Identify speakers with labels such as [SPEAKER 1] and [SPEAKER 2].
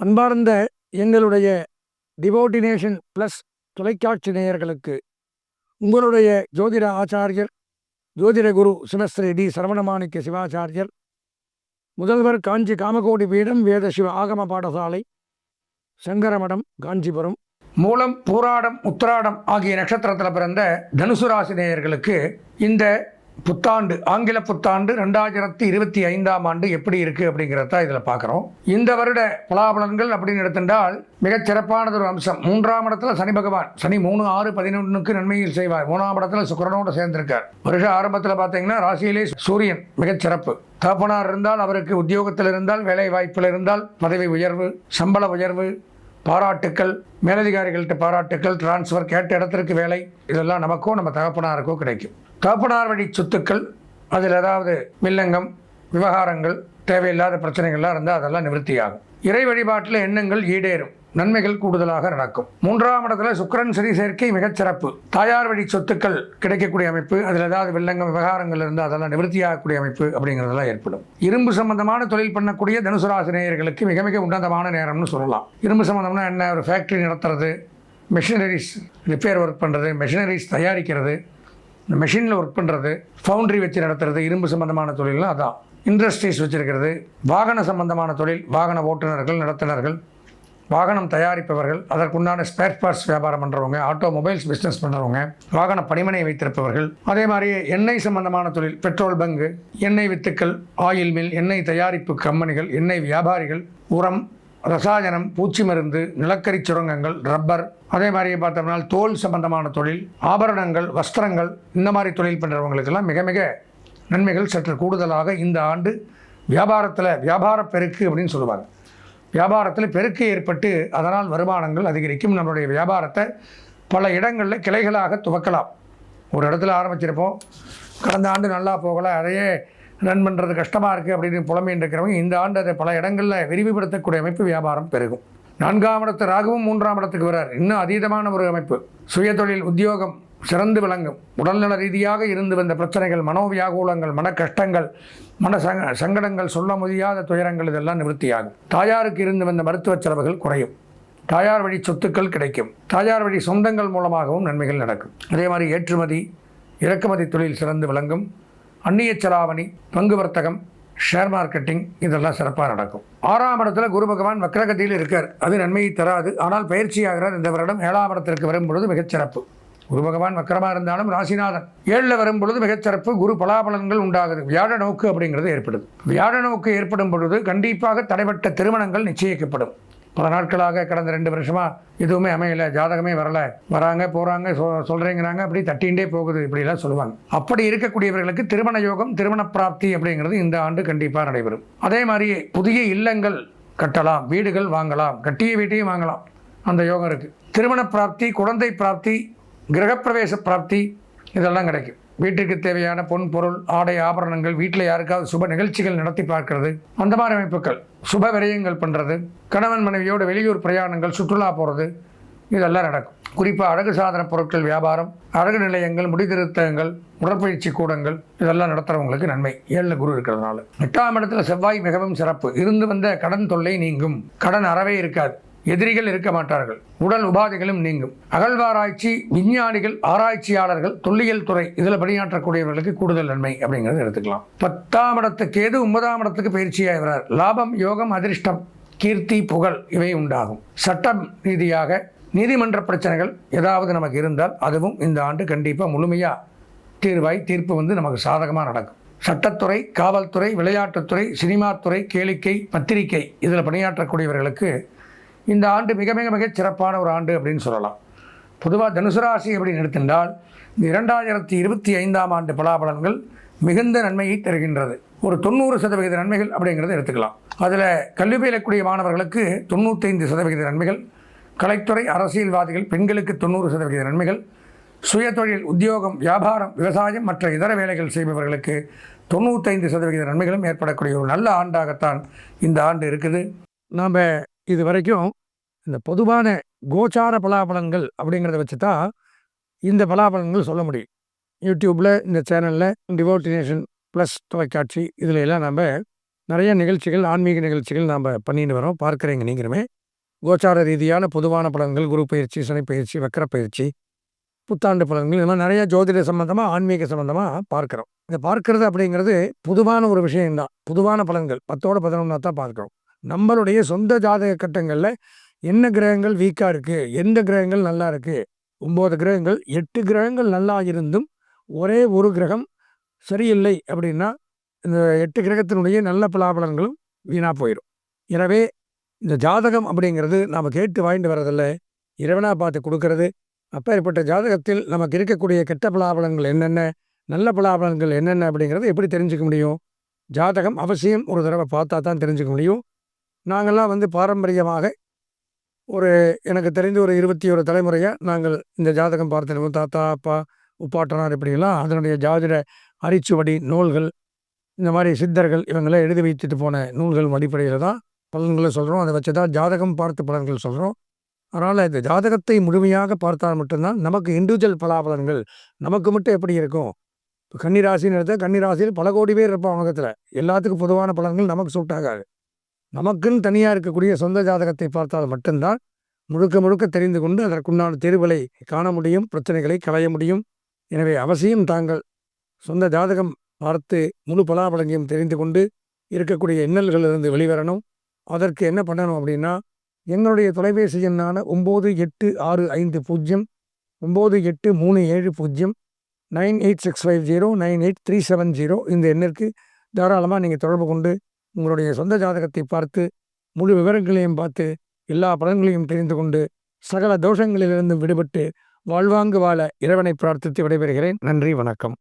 [SPEAKER 1] அன்பார்ந்த எங்களுடைய டிவோட்டினேஷன் ப்ளஸ் தொலைக்காட்சி நேயர்களுக்கு உங்களுடைய ஜோதிட ஆச்சாரியர் ஜோதிட குரு சிவஸ்ரீ டி. சரவணமாணிக்க சிவாச்சாரியர் முதல்வர் காஞ்சி காமகோடி பீடம் வேத சிவ ஆகம பாடசாலை சங்கரமடம் காஞ்சிபுரம். மூலம் பூராடம் உத்திராடம் ஆகிய நட்சத்திரத்தில் பிறந்த தனுசு ராசி நேயர்களுக்கு இந்த புத்தாண்டு ஆங்கில புத்தாண்டு ரெண்டாயிரத்தி இருபத்தி ஐந்தாம் ஆண்டு எப்படி இருக்கு அப்படிங்கிறத இதில் பார்க்குறோம். இந்த வருட பலாபலன்கள் அப்படின்னு எடுத்துட்டால் மிகச் சிறப்பானது ஒரு அம்சம். மூன்றாம் இடத்துல சனி பகவான். சனி மூணு ஆறு பதினொன்றுக்கு நன்மையில் செய்வார். மூணாம் இடத்துல சுக்கரனோடு சேர்ந்திருக்கார். வருஷ ஆரம்பத்தில் பார்த்தீங்கன்னா ராசியிலே சூரியன் மிகச் சிறப்பு. தகப்பனார் இருந்தால் அவருக்கு உத்தியோகத்தில் இருந்தால் வேலை வாய்ப்பில் இருந்தால் பதவி உயர்வு சம்பள உயர்வு பாராட்டுக்கள் மேலதிகாரிகள்கிட்ட பாராட்டுக்கள் டிரான்ஸ்ஃபர் கேட்ட இடத்திற்கு வேலை இதெல்லாம் நமக்கோ நம்ம தகப்பனாருக்கோ கிடைக்கும். தகப்பனார் வழி சொத்துக்கள் அதில் ஏதாவது வில்லங்கம் விவகாரங்கள் தேவையில்லாத பிரச்சனைகள்லாம் இருந்தால் அதெல்லாம் நிவர்த்தியாகும். இறை வழிபாட்டில் எண்ணங்கள் ஈடேறும். நன்மைகள் கூடுதலாக நடக்கும். மூன்றாம் இடத்துல சுக்கிரன் சரி சேர்க்கை மிகச்சிறப்பு தாயார் வழி சொத்துக்கள் கிடைக்கக்கூடிய அமைப்பு அதில் ஏதாவது வெள்ளங்கள் விவகாரங்கள் இருந்தால் அதெல்லாம் நிவர்த்தியாகக்கூடிய அமைப்பு அப்படிங்கிறதெல்லாம் ஏற்படும். இரும்பு சம்பந்தமான தொழில் பண்ணக்கூடிய தனுசு ராசி நேயர்களுக்கு மிக மிக உன்னதமான நேரம்னு சொல்லலாம். இரும்பு சம்பந்தம்னா என்ன? ஒரு ஃபேக்ட்ரி நடத்துறது மிஷினரிஸ் ரிப்பேர் ஒர்க் பண்ணுறது மிஷினரிஸ் தயாரிக்கிறது இந்த மெஷினில் ஒர்க் பண்ணுறது ஃபவுண்ட்ரி வச்சு நடத்துறது இரும்பு சம்பந்தமான தொழில்லாம் அதான். இண்டஸ்ட்ரீஸ் வச்சுருக்கிறது வாகன சம்பந்தமான தொழில் வாகன ஓட்டுநர்கள் நடத்துனர்கள் வாகனம் தயாரிப்பவர்கள் அதற்குண்டான ஸ்பேர் பார்ட்ஸ் வியாபாரம் பண்ணுறவங்க ஆட்டோமொபைல்ஸ் பிஸ்னஸ் பண்ணுறவங்க வாகன பணிமனை வைத்திருப்பவர்கள் அதே மாதிரி எண்ணெய் சம்பந்தமான தொழில் பெட்ரோல் பங்கு எண்ணெய் வித்துக்கள் ஆயில் மில் எண்ணெய் தயாரிப்பு கம்பெனிகள் எண்ணெய் வியாபாரிகள் உரம் ரசாயனம் பூச்சி மருந்து நிலக்கரி சுரங்கங்கள் ரப்பர் அதே மாதிரி பார்த்தோம்னா தோல் சம்பந்தமான தொழில் ஆபரணங்கள் வஸ்திரங்கள் இந்த மாதிரி தொழில் பண்ணுறவங்களுக்கெல்லாம் மிக மிக நன்மைகள் சற்று கூடுதலாக இந்த ஆண்டு வியாபாரத்தில் வியாபார பெருக்கு அப்படின்னு சொல்லுவாங்க. வியாபாரத்தில் பெருக்கு ஏற்பட்டு அதனால் வருமானங்கள் அதிகரிக்கும். நம்மளுடைய வியாபாரத்தை பல இடங்களில் கிளைகளாக துவக்கலாம். ஒரு இடத்துல ஆரம்பிச்சிருப்போம். கடந்த ஆண்டு நல்லா போகலை அதையே ரன் பண்ணுறது கஷ்டமாக இருக்குது அப்படின்னு புலமையின் இருக்கிறவங்க இந்த ஆண்டு அதை பல இடங்களில் விரிவுபடுத்தக்கூடிய அமைப்பு வியாபாரம் பெருகும். நான்காம் இடத்து ராகுவும் மூன்றாம் இடத்துக்கு வரார் இன்னும் அதீதமான ஒரு அமைப்பு. சுயதொழில் உத்தியோகம் சிறந்து விளங்கும். உடல்நல ரீதியாக இருந்து வந்த பிரச்சனைகள் மனோவியாகூலங்கள் மன கஷ்டங்கள் மன சங்க சங்கடங்கள் சொல்ல முடியாத துயரங்கள் இதெல்லாம் நிவர்த்தியாகும். தாயாருக்கு இருந்து வந்த மருத்துவ செலவுகள் குறையும். தாயார் வழி சொத்துக்கள் கிடைக்கும். தாயார் வழி சொந்தங்கள் மூலமாகவும் நன்மைகள் நடக்கும். அதே மாதிரி ஏற்றுமதி இறக்குமதி தொழில் சிறந்து விளங்கும். அந்நிய செலாவணி பங்கு வர்த்தகம் ஷேர் மார்க்கெட்டிங் இதெல்லாம் சிறப்பாக நடக்கும். ஆறாம் இடத்துல குரு பகவான் வக்ரகதியில் இருக்கார். அது நன்மையை தராது. ஆனால் பயிற்சியாகிறார். இந்த வருடம் ஏழாம் இடத்திற்கு வரும் பொழுது மிகச் சிறப்பு குரு பகவான் வக்கரமாக இருந்தாலும் ராசிநாதன் ஏழில் வரும் பொழுது மிகச்சிறப்பு குரு பலாபலன்கள் உண்டாகுது. வியாழ நோக்கு அப்படிங்கிறது ஏற்படுது. வியாழ நோக்கு ஏற்படும் பொழுது கண்டிப்பாக தடைப்பட்ட திருமணங்கள் நிச்சயிக்கப்படும். பல நாட்களாக கடந்த ரெண்டு வருஷமாக எதுவுமே அமையலை ஜாதகமே வரலை. வராங்க போகிறாங்க சொ சொல்கிறேங்கிறாங்க அப்படி தட்டிகிட்டே போகுது இப்படிலாம் சொல்லுவாங்க. அப்படி இருக்கக்கூடியவர்களுக்கு திருமண யோகம் திருமண பிராப்தி அப்படிங்கிறது இந்த ஆண்டு கண்டிப்பாக நடைபெறும். அதே மாதிரி புதிய இல்லங்கள் கட்டலாம் வீடுகள் வாங்கலாம் கட்டிய வீட்டையும் வாங்கலாம். அந்த யோகம் இருக்குது திருமண பிராப்தி குழந்தை பிராப்தி கிரகப்பிரவேச பிராப்தி இதெல்லாம் கிடைக்கும். வீட்டுக்கு தேவையான பொன் பொருள் ஆடை ஆபரணங்கள் வீட்டில் யாருக்காவது சுப நிகழ்ச்சிகள் நடத்தி பார்க்கறது அந்த மாதிரி அமைப்புகள் சுப விரயங்கள் பண்ணுறது கணவன் மனைவியோட வெளியூர் பிரயாணங்கள் சுற்றுலா போகிறது இதெல்லாம் நடக்கும். குறிப்பாக அழகு சாதன பொருட்கள் வியாபாரம் அழகு நிலையங்கள் முடிதிருத்தங்கள் உடற்பயிற்சி கூடங்கள் இதெல்லாம் நடத்துகிறவங்களுக்கு நன்மை. ஏழில் குரு இருக்கிறதுனால. எட்டாம் இடத்துல செவ்வாய் மிகவும் சிறப்பு. இருந்து வந்த கடன் தொல்லை நீங்கும். கடன் அறவே இருக்காது. எதிரிகள் இருக்க மாட்டார்கள். உடல் உபாதைகளும் நீங்கும். அகழ்வாராய்ச்சி விஞ்ஞானிகள் ஆராய்ச்சியாளர்கள் தொல்லியல் துறை இதில் பணியாற்றக்கூடியவர்களுக்கு கூடுதல் நன்மை அப்படிங்கிறத எடுத்துக்கலாம். பத்தாம் இடத்துக்கு ஏது ஒன்பதாம் இடத்துக்கு பயிற்சியாகிறார் லாபம் யோகம் அதிர்ஷ்டம் கீர்த்தி புகழ் இவை உண்டாகும். சட்டம் ரீதியாக நீதிமன்ற பிரச்சனைகள் ஏதாவது நமக்கு இருந்தால் அதுவும் இந்த ஆண்டு கண்டிப்பாக முழுமையாக தீர்வாய் தீர்ப்பு வந்து நமக்கு சாதகமாக நடக்கும். சட்டத்துறை காவல்துறை விளையாட்டுத்துறை சினிமாத்துறை கேளிக்கை பத்திரிகை இதில் பணியாற்றக்கூடியவர்களுக்கு இந்த ஆண்டு மிக மிக மிக சிறப்பான ஒரு ஆண்டு அப்படின்னு சொல்லலாம். பொதுவாக தனுசு ராசி அப்படின்னு எடுத்திருந்தால் இந்த இரண்டாயிரத்தி இருபத்தி ஐந்தாம் ஆண்டு பலாபலன்கள் மிகுந்த நன்மையை தருகின்றது. ஒரு தொண்ணூறு சதவிகித நன்மைகள் அப்படிங்கிறத எடுத்துக்கலாம். அதில் கல்வி பயிலக்கூடிய மாணவர்களுக்கு தொண்ணூத்தைந்து சதவிகித நன்மைகள் கலைத்துறை அரசியல்வாதிகள் பெண்களுக்கு தொண்ணூறு சதவிகித நன்மைகள் சுயதொழில் உத்தியோகம் வியாபாரம் விவசாயம் மற்ற இதர வேலைகள் செய்பவர்களுக்கு தொண்ணூத்தைந்து சதவிகித நன்மைகளும் ஏற்படக்கூடிய ஒரு நல்ல ஆண்டாகத்தான் இந்த ஆண்டு இருக்குது. நாம் இது வரைக்கும் இந்த பொதுவான கோச்சார பலாபலன்கள் அப்படிங்கிறத வச்சு தான் இந்த பலாபலன்கள் சொல்ல முடியும். யூடியூப்பில் இந்த சேனலில் டிவோட்டினேஷன் ப்ளஸ் தொலைக்காட்சி இதில் எல்லாம் நம்ம நிறைய நிகழ்ச்சிகள் ஆன்மீக நிகழ்ச்சிகள் நாம் பண்ணிட்டு வரோம். பார்க்குறீங்க நீங்களுமே. கோச்சார ரீதியான பொதுவான பலன்கள் குரு பயிற்சி சனி பயிற்சி வக்கர பயிற்சி புத்தாண்டு பலன்கள் இந்த மாதிரி நிறைய ஜோதிட சம்மந்தமாக ஆன்மீக சம்மந்தமாக பார்க்குறோம். இந்த பார்க்கறது அப்படிங்கிறது பொதுவான ஒரு விஷயம்தான். பொதுவான பலன்கள் பத்தோட பதினொன்றா தான் பார்க்குறோம். நம்மளுடைய சொந்த ஜாதக கட்டங்களில் என்ன கிரகங்கள் வீக்காக இருக்குது எந்த கிரகங்கள் நல்லா இருக்குது ஒம்பது கிரகங்கள் எட்டு கிரகங்கள் நல்லா இருந்தும் ஒரே ஒரு கிரகம் சரியில்லை அப்படின்னா இந்த எட்டு கிரகத்தினுடைய நல்ல பலாபலன்களும் வீணாக போயிடும் எனவே இந்த ஜாதகம் அப்படிங்கிறது நாம் கேட்டு வாங்கிட்டு வர்றதில்ல. இறைவனாக பார்த்து கொடுக்கறது. அப்பேற்பட்ட ஜாதகத்தில் நமக்கு இருக்கக்கூடிய கெட்ட பலாபலன்கள் என்னென்ன நல்ல பலாபலன்கள் என்னென்ன அப்படிங்கிறத எப்படி தெரிஞ்சுக்க முடியும்? ஜாதகம் அவசியம் ஒரு தடவை பார்த்தா தான் தெரிஞ்சுக்க முடியும். நாங்கள்லாம் வந்து பாரம்பரியமாக ஒரு எனக்கு தெரிந்து ஒரு இருபத்தி ஒரு தலைமுறையாக நாங்கள் இந்த ஜாதகம் பார்த்துருக்கோம் தாத்தா அப்பா உப்பாட்டனார் இப்படிலாம் அதனுடைய ஜாதிட அரிச்சுவடி நூல்கள் இந்த மாதிரி சித்தர்கள் இவங்களாம் எழுதி வைத்துட்டு போன நூல்கள் அடிப்படையில் தான் பலன்களை சொல்கிறோம் அதை வச்சு தான் ஜாதகம் பார்த்து பலன்கள் சொல்கிறோம் அதனால் இந்த ஜாதகத்தை முழுமையாக பார்த்தால் மட்டும்தான் நமக்கு இண்டிவிஜுவல் பலாபலன்கள் நமக்கு மட்டும் எப்படி இருக்கும்? இப்போ கன்னிராசின்னு எடுத்தால் கன்னிராசியில் பல கோடி பேர் இருப்பான் உலகத்தில். எல்லாத்துக்கும் பொதுவான பலன்கள் நமக்கு சூட் ஆகாது. நமக்குன்னு தனியாக இருக்கக்கூடிய சொந்த ஜாதகத்தை பார்த்தால் மட்டும்தான் முழுக்க முழுக்க தெரிந்து கொண்டு அதற்குண்டான தீர்வுகளை காண முடியும் பிரச்சனைகளை களைய முடியும். எனவே அவசியம் தாங்கள் சொந்த ஜாதகம் பார்த்து முழு பலாபலங்கையும் தெரிந்து கொண்டு இருக்கக்கூடிய இன்னல்களிலிருந்து வெளிவரணும். அதற்கு என்ன பண்ணணும் அப்படின்னா எங்களுடைய தொலைபேசி எண்ணான ஒம்பது எட்டு ஆறு ஐந்து பூஜ்ஜியம் ஒம்பது எட்டு மூணு ஏழு பூஜ்ஜியம் nine eight six five zero nine eight three seven zero இந்த எண்ணிற்கு தாராளமாக நீங்கள் தொடர்பு கொண்டு உங்களுடைய சொந்த ஜாதகத்தை பார்த்து முழு விவரங்களையும் பார்த்து எல்லா பலன்களையும் தெரிந்து கொண்டு சகல தோஷங்களிலிருந்து விடுபட்டு வாழ்வாங்கு வாழ இறைவனை பிரார்த்தித்து விடைபெறுகிறேன். நன்றி வணக்கம்.